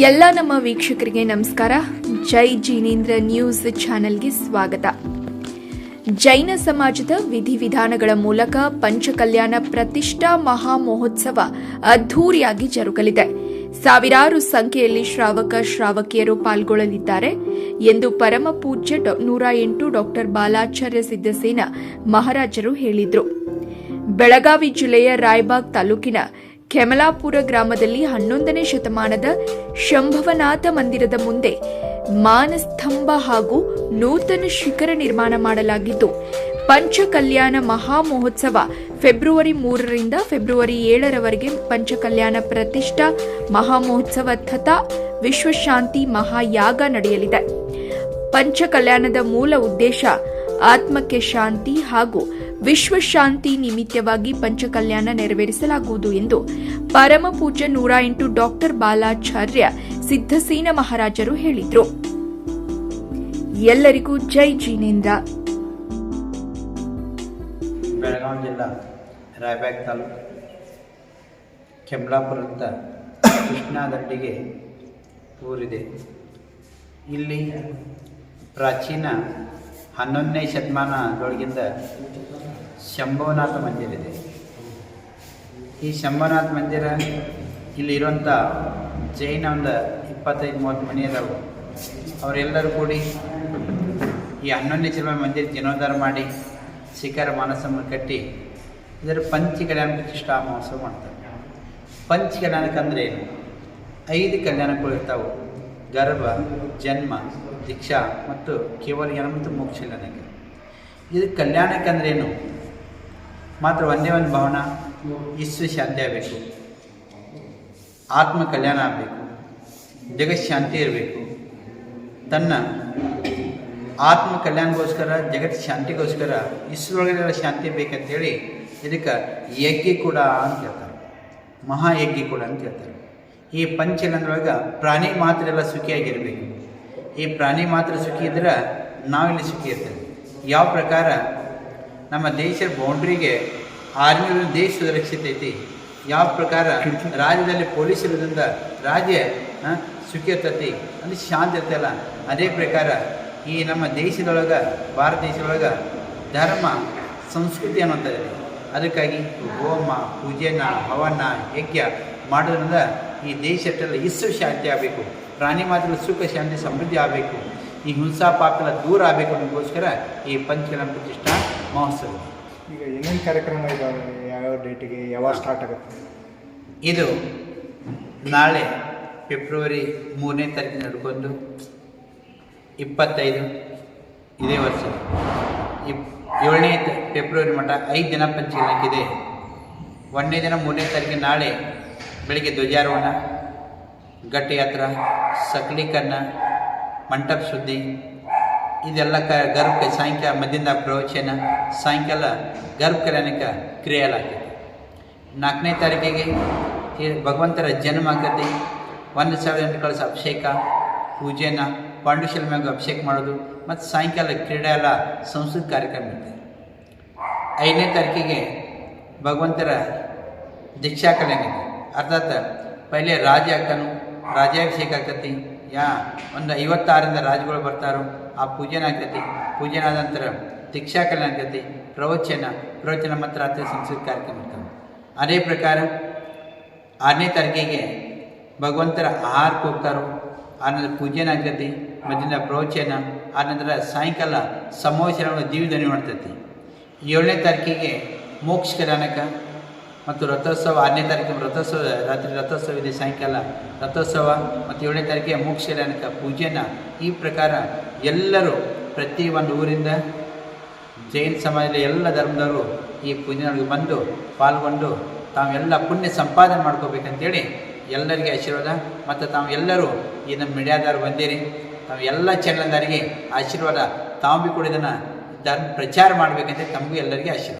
ಎಲ್ಲ ನಮ್ಮ ವೀಕ್ಷಕರಿಗೆ ನಮಸ್ಕಾರ. ಜೈ ಜಿನೇಂದ್ರ ನ್ಯೂಸ್ ಚಾನೆಲ್ಗೆ ಸ್ವಾಗತ. ಜೈನ ಸಮಾಜದ ವಿಧಿವಿಧಾನಗಳ ಮೂಲಕ ಪಂಚಕಲ್ಯಾಣ ಪ್ರತಿಷ್ಠಾ ಮಹಾ ಮಹೋತ್ಸವ ಅದ್ಧೂರಿಯಾಗಿ ಜರುಗಲಿದೆ. ಸಾವಿರಾರು ಸಂಖ್ಯೆಯಲ್ಲಿ ಶ್ರಾವಕ, ಶ್ರಾವಕಿಯರು ಪಾಲ್ಗೊಳ್ಳಲಿದ್ದಾರೆ ಎಂದು ಪರಮ ಪೂಜ್ಯ ನೂರ ಎಂಟು ಡಾಕ್ಟರ್ ಬಾಲಾಚಾರ್ಯ ಸಿದ್ದಸೇನ ಮಹಾರಾಜರು ಹೇಳಿದರು. ಬೆಳಗಾವಿ ಜಿಲ್ಲೆಯ ರಾಯಬಾಗ್ ತಾಲೂಕಿನ ಕೆಮಲಾಪುರ ಗ್ರಾಮದಲ್ಲಿ ಹನ್ನೊಂದನೇ ಶತಮಾನದ ಶಂಭವನಾಥ ಮಂದಿರದ ಮುಂದೆ ಮಾನಸ್ತಂಭ ಹಾಗೂ ನೂತನ ಶಿಖರ ನಿರ್ಮಾಣ ಮಾಡಲಾಗಿದ್ದು, ಪಂಚಕಲ್ಯಾಣ ಮಹಾ ಮಹೋತ್ಸವ ಫೆಬ್ರವರಿ ಮೂರರಿಂದ ಫೆಬ್ರವರಿ ಏಳರವರೆಗೆ ಪಂಚಕಲ್ಯಾಣ ಪ್ರತಿಷ್ಠಾ ಮಹಾ ಮಹೋತ್ಸವ ತಥಾ ವಿಶ್ವಶಾಂತಿ ಮಹಾಯಾಗ ನಡೆಯಲಿದೆ. ಪಂಚಕಲ್ಯಾಣದ ಮೂಲ ಉದ್ದೇಶ ಆತ್ಮಕ್ಕೆ ಶಾಂತಿ ಹಾಗೂ ವಿಶ್ವಶಾಂತಿ ನಿಮಿತ್ತವಾಗಿ ಪಂಚಕಲ್ಯಾಣ ನೆರವೇರಿಸಲಾಗುವುದು ಎಂದು ಪರಮ ಪೂಜ್ಯ ನೂರ ಎಂಟು ಡಾಕ್ಟರ್ ಬಾಲಾಚಾರ್ಯ ಸಿದ್ದಸೇನ ಮಹಾರಾಜರು ಹೇಳಿದರು. ಎಲ್ಲರಿಗೂ ಜೈ ಜಿನೇಂದ್ರ. ಬೆಳಗಾವಿ ಜಿಲ್ಲಾ ತಾಲೂಕು ಕೆಮ್ಲಾಪುರದ ಕೃಷ್ಣಾದಡ್ಡಿಗೆ ಊರಿದೆ. ಇಲ್ಲಿ ಪ್ರಾಚೀನ ಹನ್ನೊಂದನೇ ಶತಮಾನದೊಳಗಿಂದ ಶಂಭವನಾಥ ಮಂದಿರ ಇದೆ. ಈ ಶಂಭವನಾಥ ಮಂದಿರ ಇಲ್ಲಿರುವಂಥ ಜೈನ ಒಂದು ಇಪ್ಪತ್ತೈದು ಮೂವತ್ತು ಮನೆ ಅದಾವು. ಅವರೆಲ್ಲರೂ ಕೂಡಿ ಈ ಹನ್ನೊಂದನೇ ಶತಮಾನ ಮಂದಿರ ಜೀರ್ಣೋದ್ಧಾರ ಮಾಡಿ ಶಿಖರ ಮಾನಸವನ್ನು ಕಟ್ಟಿ ಇದರ ಪಂಚ ಕಲ್ಯಾಣ ಪ್ರತಿಷ್ಠಾ ಮಹೋತ್ಸವ ಮಾಡ್ತಾರೆ. ಪಂಚ ಕಲ್ಯಾಣಕ್ಕಂದ್ರೆ ಏನು? ಐದು ಕಲ್ಯಾಣಗಳು ಇರ್ತಾವೆ. ಗರ್ಭ ಜನ್ಮ, ದೀಕ್ಷಾ ಮತ್ತು ಕೇವಲ ಏನಂತ ಮೋಕ್ಷ ನನಗೆ ಇದು ಕಲ್ಯಾಣಕ್ಕಂದ್ರೆ ಏನು? ಮಾತ್ರ ಒಂದೇ ಒಂದು ಭಾವನೆ? ವಿಶ್ವ ಶಾಂತಿ ಆಗಬೇಕು. ಆತ್ಮ ಕಲ್ಯಾಣ ಆಗಬೇಕು. ಜಗತ್ ಶಾಂತಿ ಇರಬೇಕು. ತನ್ನ ಆತ್ಮ ಕಲ್ಯಾಣಗೋಸ್ಕರ, ಜಗತ್ ಶಾಂತಿಗೋಸ್ಕರ ಇಸ್ರೊಳಗೆಲ್ಲ ಶಾಂತಿ ಬೇಕಂತೇಳಿ ಇದಕ್ಕೆ ಯಜ್ಞ ಕೂಡ ಅಂತ ಹೇಳ್ತಾರೆ. ಮಹಾಯಜ್ಞ ಕೂಡ ಅಂತ ಹೇಳ್ತಾರೆ. ಈ ಪಂಚಲನದೊಳಗೆ ಪ್ರಾಣಿ ಮಾತ್ರ ಎಲ್ಲ ಸುಖಿಯಾಗಿರಬೇಕು. ಈ ಪ್ರಾಣಿ ಮಾತ್ರ ಸುಖಿ ಇದ್ರೆ ನಾವಿಲ್ಲಿ ಸುಖಿ ಇರ್ತೇವೆ. ಯಾವ ಪ್ರಕಾರ ನಮ್ಮ ದೇಶದ ಬೌಂಡ್ರಿಗೆ ಆರ್ಮಿ ದೇಶ ಸುರಕ್ಷಿತ ಐತಿ. ಯಾವ ಪ್ರಕಾರ ರಾಜ್ಯದಲ್ಲಿ ಪೊಲೀಸ್ ಇರೋದ್ರಿಂದ ರಾಜ್ಯ ಸುಖಿ ಇರ್ತೈತಿ ಅಂದರೆ ಶಾಂತಿ ಇರ್ತಲ್ಲ ಅದೇ ಪ್ರಕಾರ ಈ ನಮ್ಮ ದೇಶದೊಳಗೆ, ಭಾರತ ದೇಶದೊಳಗೆ ಧರ್ಮ, ಸಂಸ್ಕೃತಿ ಅನ್ನೋಂಥದ್ದು ಅದಕ್ಕಾಗಿ ಹೋಮ ಪೂಜೆನ ಹವನ, ಯಜ್ಞ ಮಾಡೋದ್ರಿಂದ ಈ ದೇಶದಲ್ಲ ಇಸ್ಸು ಶಾಂತಿ ಆಗಬೇಕು ಪ್ರಾಣಿ ಮಾತ್ರ ಸುಖ ಶಾಂತಿ ಸಮೃದ್ಧಿ ಆಗಬೇಕು ಈ ಹಿಂಸಾ ಪಾಪೆಲ್ಲ ದೂರ ಆಗಬೇಕು ಅನ್ನೋದಕ್ಕೋಸ್ಕರ ಈ ಪಂಚಕರ್ಮ ಪ್ರತಿಷ್ಠಾ ಮಹೋತ್ಸವ. ಈಗ ಏನೇನು ಕಾರ್ಯಕ್ರಮ ಇದ್ದಾವೆ ಯಾವ್ಯಾವ ಡೇಟಿಗೆ ಯಾವಾಗ ಸ್ಟಾರ್ಟ್ ಆಗುತ್ತೆ? ಇದು ನಾಳೆ ಫೆಬ್ರವರಿ ಮೂರನೇ ತಾರೀಕು ನಡ್ಕೊಂಡು ಇಪ್ಪತ್ತೈದು ಇದೇ ವರ್ಷ. ಇಪ್ ಏಳನೇ ಫೆಬ್ರವರಿ ಮಟ್ಟ ಐದು ದಿನ ಪಂಚಕರ್ಮಕ್ಕಿದೆ ಒಂದನೇ ದಿನ ಮೂರನೇ ತಾರೀಕು ನಾಳೆ ಬೆಳಿಗ್ಗೆ ಧ್ವಜಾರೋಹಣ, ಘಟ್ಟಯಾತ್ರ, ಸಕಲೀಕರಣ, ಮಂಟಪ ಶುದ್ಧಿ ಇದೆಲ್ಲ ಕ ಗರ್ಭಕ್ಕೆ ಸಾಯಂಕಾಲ ಮಧ್ಯಾಹ್ನ ಪ್ರವಚನ, ಸಾಯಂಕಾಲ ಗರ್ಭ ಕಲ್ಯಾಣಕ್ಕೆ ಕ್ರಿಯೆಲಾಗ್ತದೆ ನಾಲ್ಕನೇ ತಾರೀಕಿಗೆ ಭಗವಂತರ ಜನ್ಮ ಆಗ್ತದೆ ಒಂದು ಸಾವಿರ ಎಂಟು ಕಳಿಸ ಅಭಿಷೇಕ ಪೂಜೆನ ಪಾಂಡುಶಲ ಮ್ಯಾಗ ಅಭಿಷೇಕ ಮಾಡೋದು, ಮತ್ತು ಸಾಯಂಕಾಲ ಕ್ರೀಡೆ ಎಲ್ಲ ಸಂಸ್ಕೃತಿ ಕಾರ್ಯಕ್ರಮ ಇರ್ತದೆ ಐದನೇ ತಾರೀಕಿಗೆ ಭಗವಂತರ ದೀಕ್ಷಾ ಕಲ್ಯಾಣ ಇದೆ. ಅರ್ಥಾತ್ ಪೈಲೆ ರಾಜ ಆಗ್ತಾನು ರಾಜ್ಯಾಭಿಷೇಕ ಆಗ್ತತಿ. ಯಾ, ಒಂದು ಐವತ್ತಾರಿಂದ ರಾಜಗಳು ಬರ್ತಾರೋ, ಆ ಪೂಜೆನ ಆಗ್ತೈತಿ. ಪೂಜೆನ ಆದ ನಂತರ ದೀಕ್ಷಾ ಕಲ್ಯಾಣ ಆಗ್ತೈತಿ, ಪ್ರವಚನ ಪ್ರವಚನ ಮತ್ತು ರಾತ್ರಿ ಸಂಸ್ಕೃತ ಕಾರ್ಯಕ್ರಮ ಅದೇ ಪ್ರಕಾರ ಆರನೇ ತಾರೀಕಿಗೆ ಭಗವಂತರ ಆಹಾರಕ್ಕೆ ಹೋಗ್ತಾರೋ. ಆನಂತರ ಪೂಜೆನ ಆಗ್ತೈತಿ, ಮಧ್ಯಾಹ್ನ ಪ್ರವಚನ ಆನಂತರ ಸಾಯಂಕಾಲ ಸಮಾವೇಶನ ದೀವಿದನಿ ಮಾಡ್ತೈತಿ. ಏಳನೇ ತಾರೀಕಿಗೆ ಮೋಕ್ಷ ಕಲ್ಯಾಣಕ್ಕೆ ಮತ್ತು ರಥೋತ್ಸವ ಆರನೇ ತಾರೀಕು ರಥೋತ್ಸವ, ರಾತ್ರಿ ರಥೋತ್ಸವ ಇದೆ, ಸಾಯಂಕಾಲ ರಥೋತ್ಸವ ಮತ್ತು ಏಳನೇ ತಾರೀಕಿಗೆ ಮೋಕ್ಷ ಕಲ್ಯಾಣಕ್ಕೆ ಪೂಜೆನ. ಈ ಪ್ರಕಾರ ಎಲ್ಲರೂ ಪ್ರತಿ ಒಂದು ಊರಿಂದ ಜೈನ ಸಮಾಜದ ಎಲ್ಲ ಧರ್ಮದವರು ಈ ಪೂಜೆಯೊಳಗೆ ಬಂದು ಪಾಲ್ಗೊಂಡು ತಾವೆಲ್ಲ ಪುಣ್ಯ ಸಂಪಾದನೆ ಮಾಡ್ಕೋಬೇಕಂತೇಳಿ ಎಲ್ಲರಿಗೆ ಆಶೀರ್ವಾದ. ಮತ್ತು ತಾವು ಎಲ್ಲರೂ ಈ ನಮ್ಮ ಮೀಡಿಯಾದವ್ರು ಬಂದಿರಿ. ತಾವು ಎಲ್ಲ ಆಶೀರ್ವಾದ. ತಾವು ಬಿ ಕೂಡ ಇದನ್ನು ಧರ್ಮ ಪ್ರಚಾರ ಮಾಡಬೇಕಂತ ತಮಗೂ ಎಲ್ಲರಿಗೆ ಆಶೀರ್ವಾದ.